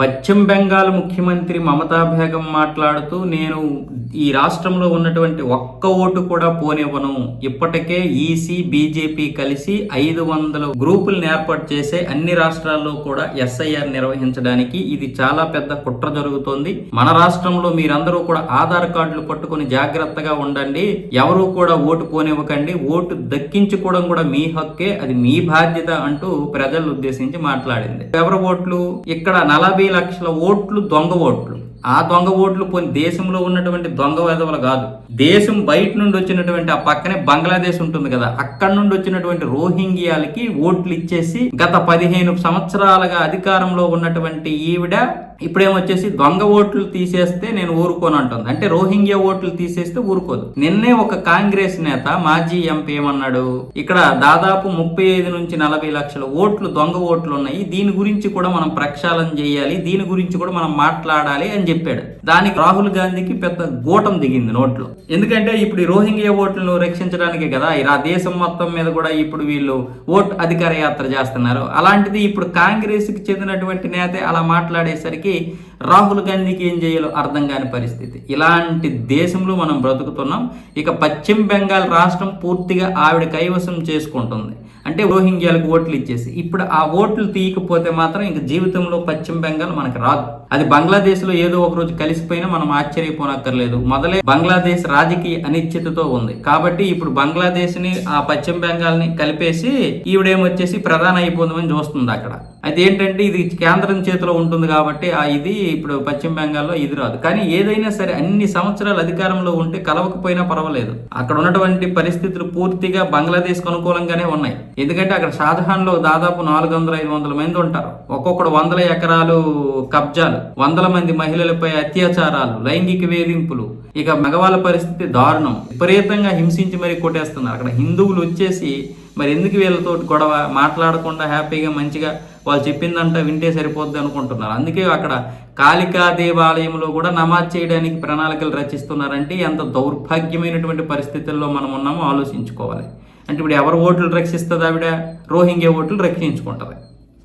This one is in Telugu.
పశ్చిమ బెంగాల్ ముఖ్యమంత్రి మమతా బేగం మాట్లాడుతూ నేను ఈ రాష్ట్రంలో ఉన్నటువంటి ఒక్క ఓటు కూడా పోనివ్వను. ఇప్పటికే ఈసీ బీజేపీ కలిసి ఐదు వందల గ్రూపులను ఏర్పాటు చేసే అన్ని రాష్ట్రాల్లో కూడా ఎస్ఐఆర్ నిర్వహించడానికి ఇది చాలా పెద్ద కుట్ర జరుగుతోంది. మన రాష్ట్రంలో మీరందరూ కూడా ఆధార్ కార్డులు పట్టుకొని జాగ్రత్తగా ఉండండి. ఎవరు కూడా ఓటు పోనివ్వకండి. ఓటు దక్కించుకోవడం కూడా మీ హక్కే. అది మీ బాధ్యత అంటూ ప్రజలను ఉద్దేశించి మాట్లాడింది. ఎవరి ఓట్లు? ఇక్కడ నలభై లక్షల ఓట్లు దొంగ ఓట్లు. ఆ దొంగ ఓట్లు కొన్ని దేశంలో ఉన్నటువంటి దొంగ వెధవలు కాదు. దేశం బయట నుండి వచ్చినటువంటి ఆ పక్కనే బంగ్లాదేశ్ ఉంటుంది కదా అక్కడ నుండి వచ్చినటువంటి రోహింగ్యాలకి ఓట్లు ఇచ్చేసి గత పదిహేను సంవత్సరాలుగా అధికారంలో ఉన్నటువంటి ఈవిడ ఇప్పుడేమొచ్చేసి దొంగ ఓట్లు తీసేస్తే నేను ఊరుకోను అంటుంది. అంటే రోహింగ్యా ఓట్లు తీసేస్తే ఊరుకోదు. నిన్నే ఒక కాంగ్రెస్ నేత మాజీ ఎంపీ ఏమన్నాడు? ఇక్కడ దాదాపు ముప్పై ఐదు నుంచి నలభై లక్షల ఓట్లు దొంగ ఓట్లు ఉన్నాయి. దీని గురించి కూడా మనం ప్రక్షాళన చేయాలి. దీని గురించి కూడా మనం మాట్లాడాలి అని చెప్పాడు. దానికి రాహుల్ గాంధీకి పెద్ద గూటం దిగింది నోట్లో. ఎందుకంటే ఇప్పుడు రోహింగ్యా ఓట్లను రక్షించడానికే కదా ఇలా దేశం మొత్తం మీద కూడా ఇప్పుడు వీళ్ళు ఓట్ అధికార యాత్ర చేస్తున్నారు. అలాంటిది ఇప్పుడు కాంగ్రెస్కి చెందినటువంటి నేత అలా మాట్లాడేసరికి రాహుల్ గాంధీకి ఏం చేయాలో అర్థం కాని పరిస్థితి. ఇలాంటి దేశంలో మనం బ్రతుకుతున్నాం. ఇక పశ్చిమ బెంగాల్ రాష్ట్రం పూర్తిగా ఆవిడ కైవసం చేసుకుంటుంది. అంటే రోహింగ్యాలకు ఓట్లు ఇచ్చేసి. ఇప్పుడు ఆ ఓట్లు తీయకపోతే మాత్రం ఇంక జీవితంలో పశ్చిమ బెంగాల్ మనకు రాదు. అది బంగ్లాదేశ్లో ఏదో ఒక రోజు కలిసిపోయినా మనం ఆశ్చర్యపోనక్కర్లేదు. మొదలే బంగ్లాదేశ్ రాజకీయ అనిశ్చితతో ఉంది. కాబట్టి ఇప్పుడు బంగ్లాదేశ్ని ఆ పశ్చిమ బెంగాల్ని కలిపేసి ఈవిడేమొచ్చేసి ప్రధాన అయిపోదామని చూస్తుంది అక్కడ. అయితే ఏంటంటే ఇది కేంద్రం చేతిలో ఉంటుంది కాబట్టి ఇది ఇప్పుడు పశ్చిమ బెంగాల్లో ఇది రాదు. కానీ ఏదైనా సరే అన్ని సంవత్సరాలు అధికారంలో ఉంటే కలవకపోయినా పర్వాలేదు. అక్కడ ఉన్నటువంటి పరిస్థితులు పూర్తిగా బంగ్లాదేశ్కు అనుకూలంగానే ఉన్నాయి. ఎందుకంటే అక్కడ షాజహాన్లో దాదాపు నాలుగు వందల ఐదు వందల మంది ఉంటారు. ఒక్కొక్కడు వందల ఎకరాలు కబ్జాలు వందల మంది మహిళలపై అత్యాచారాలు లైంగిక వేధింపులు. ఇక మగవాళ్ళ పరిస్థితి దారుణం. విపరీతంగా హింసించి మరీ కొట్టేస్తున్నారు. అక్కడ హిందువులు వచ్చేసి మరి ఎందుకు వీళ్ళతో గొడవ? మాట్లాడకుండా హ్యాపీగా మంచిగా వాళ్ళు చెప్పిందంట వింటే సరిపోద్ది అనుకుంటున్నారు. అందుకే అక్కడ కాళికా దేవాలయంలో కూడా నమాజ్ చేయడానికి ప్రణాళికలు రచిస్తున్నారంటే ఎంత దౌర్భాగ్యమైనటువంటి పరిస్థితుల్లో మనం ఉన్నామో ఆలోచించుకోవాలి. అంటే ఇప్పుడు ఎవరు ఓట్లు రక్షిస్తుంది ఆవిడ? రోహింగ్యా ఓట్లు రక్షించుకుంటుంది.